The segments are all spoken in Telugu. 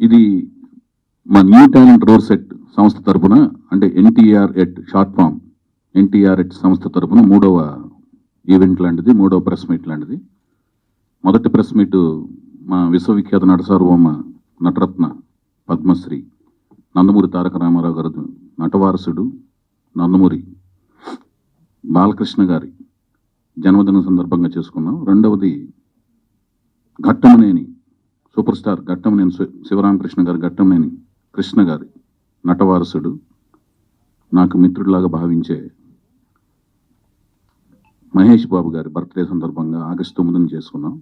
ఇది మా న్యూ టాలెంట్ రోర్ సెట్ సంస్థ తరపున అంటే NTR at short form NTR at సంస్థ తరపున మూడవ ఈవెంట్ లాంటిది మూడవ ప్రెస్ మీట్ లాంటిది. మొదటి ప్రెస్ మీట్ మా విశ్వవిఖ్యాత నటసార్వమ్మ నటరత్న పద్మశ్రీ నందమూరి తారక రామారావు గారు నటవారసుడు నందమూరి బాలకృష్ణ గారి జన్మదినం సందర్భంగా చేసుకున్నాం. రెండవది ఘట్టమనేని సూపర్ స్టార్ ఘట్టమనేని శి- శివరామకృష్ణ గారు ఘట్టమనేని కృష్ణ గారి నటవారసుడు నాకు మిత్రుడిలాగా భావించే మహేష్ బాబు గారి బర్త్డే సందర్భంగా ఆగస్టు తొమ్మిదిని చేసుకున్నాం.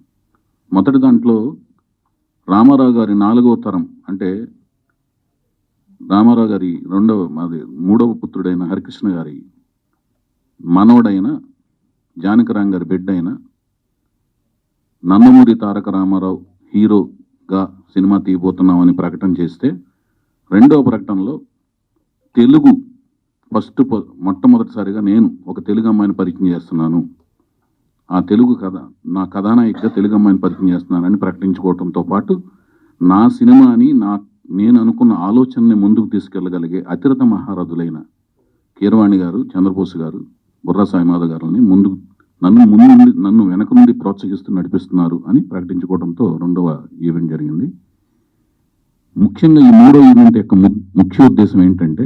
మొదటి దాంట్లో రామారావు గారి నాలుగవ తరం అంటే రామారావు గారి రెండవ మాది మూడవ పుత్రుడైన హరికృష్ణ గారి మనవడైన జానకరాం గారి బిడ్డ అయిన నందమూరి తారక రామారావు హీరో గా సినిమా తీయబోతున్నామని ప్రకటన చేస్తే రెండవ ప్రకటనలో తెలుగు ఫస్ట్ ప- మొట్టమొదటిసారిగా నేను ఒక తెలుగు అమ్మాయిని పరిచయం చేస్తున్నాను. ఆ తెలుగు కథ నా కథానాయికగా తెలుగు అమ్మాయిని పరిచయం చేస్తున్నానని ప్రకటించుకోవడంతో పాటు నా సినిమాని నా నేను అనుకున్న ఆలోచనని ముందుకు తీసుకెళ్ళగలిగే అతిరథ మహారథులైన కీరవాణి గారు చంద్రబోస్ గారు బుర్రా సాయిమాధ గారిని ముందుకు నన్ను ముందు నన్ను వెనక నుండి ప్రోత్సహిస్తూ నడిపిస్తున్నారు అని ప్రకటించుకోవడంతో రెండవ ఈవెంట్ జరిగింది. ముఖ్యంగా ఈ మూడో ఈవెంట్ యొక్క ముఖ్య ఉద్దేశం ఏంటంటే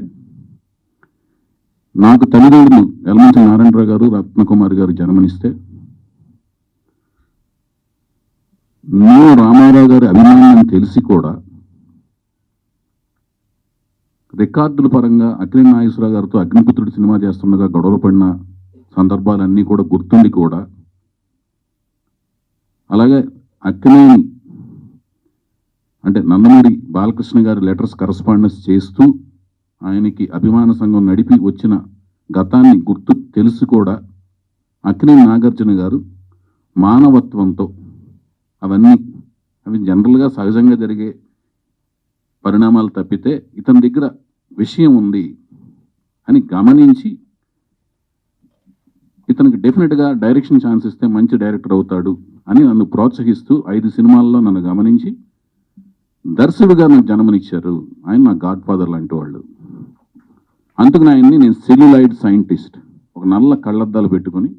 నాకు తల్లిదండ్రులు ఎల్మంచి నారాయణరావు గారు రత్నకుమారి గారు జన్మనిస్తే నేను రామారావు గారి అభిమానాన్ని తెలిసి కూడా రికార్డుల పరంగా అఖిల నాగేశ్వరరావు గారితో అగ్నిపుత్రుడు సినిమా చేస్తుండగా గొడవలు పడిన సందర్భాలన్నీ కూడా గుర్తుండి కూడా. అలాగే అక్కినేని అంటే నందమూరి బాలకృష్ణ గారి లెటర్స్ కరస్పాండెన్స్ చేస్తూ ఆయనకి అభిమాన సంఘం నడిపి వచ్చిన గతాన్ని గుర్తు తెలిసి కూడా అక్కినేని నాగార్జున గారు మానవత్వంతో అవన్నీ అవి జనరల్గా సహజంగా జరిగే పరిణామాలు తప్పితే ఇతని దగ్గర విషయం ఉంది అని గమనించి ఇతనికి డెఫినెట్గా డైరెక్షన్ ఛాన్స్ ఇస్తే మంచి డైరెక్టర్ అవుతాడు అని నన్ను ప్రోత్సహిస్తూ ఐదు సినిమాల్లో నన్ను గమనించి దర్శకుడిగా నాకు జన్మనిచ్చారు. ఆయన నా గాడ్ ఫాదర్ లాంటి వాళ్ళు. అందుకు ఆయన్ని నేను సెల్యులైడ్ సైంటిస్ట్ ఒక నల్ల కళ్ళద్దాలు పెట్టుకొని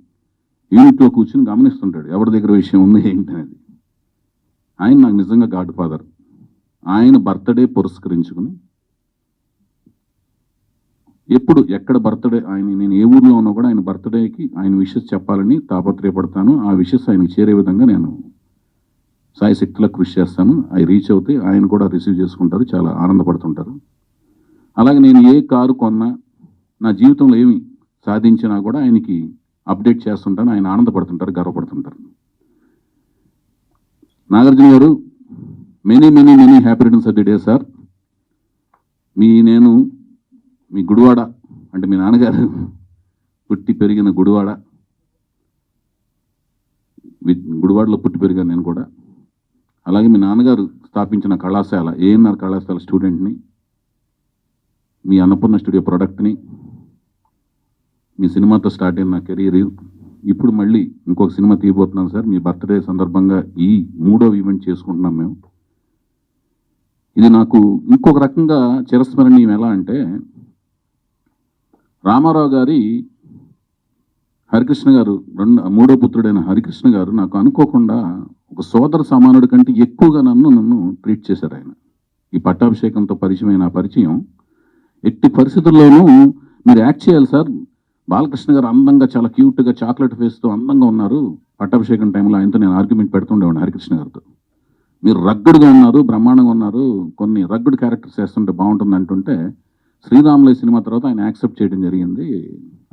యూనిట్లో కూర్చుని గమనిస్తుంటాడు. ఎవరి దగ్గర విషయం ఉంది ఏంటనేది. ఆయన నాకు నిజంగా గాడ్ ఫాదర్ ఆయన బర్త్డే పురస్కరించుకుని ఎప్పుడు ఎక్కడ బర్త్డే ఆయన నేను ఏ ఊర్లో ఉన్నా కూడా ఆయన బర్త్డేకి ఆయన విషెస్ చెప్పాలని తాపత్రయపడతాను. ఆ విషెస్ ఆయనకు చేరే విధంగా నేను సాయశక్తిలో కృషి చేస్తాను. అవి రీచ్ అవుతే ఆయన కూడా రిసీవ్ చేసుకుంటారు చాలా ఆనందపడుతుంటారు. అలాగే నేను ఏ కారు కొన్నా నా జీవితంలో ఏమి సాధించినా కూడా ఆయనకి అప్డేట్ చేస్తుంటాను ఆయన ఆనందపడుతుంటారు గర్వపడుతుంటారు. నాగార్జున గారు many many many happy returns of the day sir మీ నేను మీ గుడివాడ అంటే మీ నాన్నగారు పుట్టి పెరిగిన గుడివాడ. గుడివాడలో పుట్టి పెరిగాను నేను కూడా. అలాగే మీ నాన్నగారు స్థాపించిన కళాశాల ఏఎన్ఆర్ కళాశాల స్టూడెంట్ని మీ అన్నపూర్ణ స్టూడియో ప్రొడక్ట్ని మీ సినిమాతో స్టార్ట్ అయిన నా కెరీర్. ఇప్పుడు మళ్ళీ ఇంకొక సినిమా తీయబోతున్నాను సార్. మీ బర్త్డే సందర్భంగా ఈ మూడో ఈవెంట్ చేసుకుంటున్నాం మేము. ఇది నాకు ఇంకొక రకంగా చిరస్మరణీయం ఎలా అంటే రామారావు గారి హరికృష్ణ గారు రెండు మూడో పుత్రుడైన హరికృష్ణ గారు నాకు అనుకోకుండా ఒక సోదర సమానుడి కంటే ఎక్కువగా నన్ను నన్ను ట్రీట్ చేశారు ఆయన. ఈ పట్టాభిషేకంతో పరిచయమైన పరిచయం ఎట్టి పరిస్థితుల్లోనూ మీరు యాక్ట్ చేయాలి సార్. బాలకృష్ణ గారు అందంగా చాలా క్యూట్గా చాక్లెట్ ఫేస్తో అందంగా ఉన్నారు. పట్టాభిషేకం టైంలో ఆయనతో నేను ఆర్గ్యుమెంట్ పెడుతుండేవాడిని హరికృష్ణ గారితో. మీరు రగ్గుడుగా ఉన్నారు బ్రహ్మాండంగా ఉన్నారు కొన్ని రగ్గుడు క్యారెక్టర్స్ చేస్తుంటే బాగుంటుంది అంటుంటే శ్రీరాములయ్య సినిమా తర్వాత ఆయన యాక్సెప్ట్ చేయడం జరిగింది.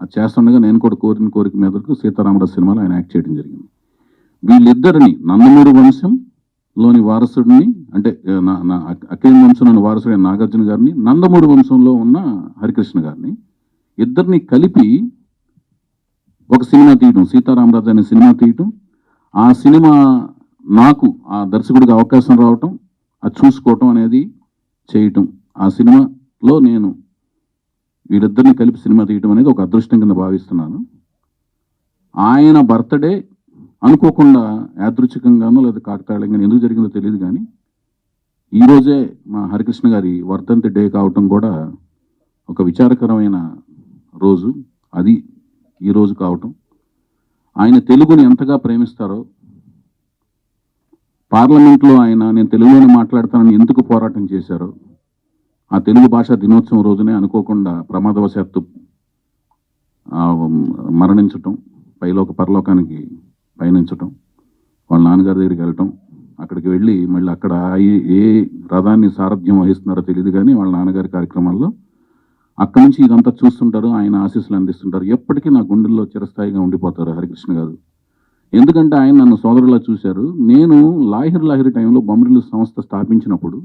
అది చేస్తుండగా నేను కూడా కోరిన కోరిక మీదకు సీతారామరాజు సినిమాలో ఆయన యాక్ట్ చేయడం జరిగింది. వీళ్ళిద్దరిని నందమూరి వంశంలోని వారసుడిని అంటే నా అఖిల వంశంలోని వారసుడైన నాగార్జున గారిని నందమూరి వంశంలో ఉన్న హరికృష్ణ గారిని ఇద్దరిని కలిపి ఒక సినిమా తీయటం సీతారామరాజు అనే సినిమా తీయటం. ఆ సినిమా నాకు ఆ దర్శకుడికి అవకాశం రావటం అది చూసుకోవటం అనేది చేయటం. ఆ సినిమా లో నేను వీరిద్దరిని కలిపి సినిమా తీయటం అనేది ఒక అదృష్టం కింద భావిస్తున్నాను. ఆయన బర్త్డే అనుకోకుండా యాదృచ్ఛికంగానో లేదా కాకతాళంగానో ఎందుకు జరిగిందో తెలియదు కానీ ఈరోజే మా హరికృష్ణ గారి వర్ధంతి డే కావటం కూడా ఒక విచారకరమైన రోజు. అది ఈరోజు కావటం. ఆయన తెలుగుని ఎంతగా ప్రేమిస్తారో పార్లమెంట్లో ఆయన నేను తెలుగులోనే మాట్లాడతానని ఎందుకు పోరాటం చేశారో ఆ తెలుగు భాషా దినోత్సవం రోజునే అనుకోకుండా ప్రమాదవశాత్తు మరణించటం పైలోక పరలోకానికి పయనించటం వాళ్ళ నాన్నగారి దగ్గరికి వెళ్ళటం అక్కడికి వెళ్ళి మళ్ళీ అక్కడ ఏ- ఏ రథాన్ని సారథ్యం వహిస్తున్నారో తెలియదు కానీ వాళ్ళ నాన్నగారి కార్యక్రమాల్లో అక్కడి నుంచి ఇదంతా చూస్తుంటారు ఆయన ఆశీస్సులు అందిస్తుంటారు. ఎప్పటికీ నా గుండెల్లో చిరస్థాయిగా ఉండిపోతారు హరికృష్ణ గారు. ఎందుకంటే ఆయన నన్ను సోదరులా చూశారు. నేను లాహిర్ లాహిర్ టైంలో బొమ్మరిల్లు సంస్థ స్థాపించినప్పుడు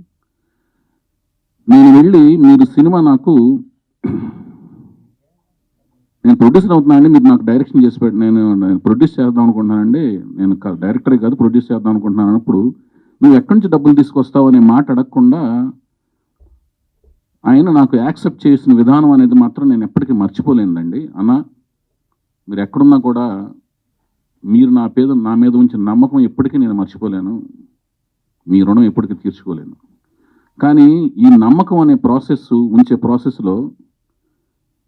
నేను వెళ్ళి మీరు సినిమా నాకు నేను ప్రొడ్యూసర్ అవుతున్నానండి మీరు నాకు డైరెక్షన్ చేసి పెట్టి నేను నేను ప్రొడ్యూస్ చేద్దాం అనుకుంటున్నానండి. నేను డైరెక్టరే కాదు ప్రొడ్యూస్ చేద్దాం అనుకుంటున్నాను అన్నప్పుడు నువ్వు ఎక్కడి నుంచి డబ్బులు తీసుకొస్తావు అనే మాట అడగకుండా ఆయన నాకు యాక్సెప్ట్ చేసిన విధానం అనేది మాత్రం నేను ఎప్పటికీ మర్చిపోలేదండి అన్న మీరు ఎక్కడున్నా కూడా మీరు నా పేద నా మీద ఉంచిన నమ్మకం ఎప్పటికీ నేను మర్చిపోలేను. మీ రుణం ఎప్పటికీ తీర్చుకోలేను. కానీ ఈ నమ్మకం అనే ప్రాసెస్ ఉంచే ప్రాసెస్లో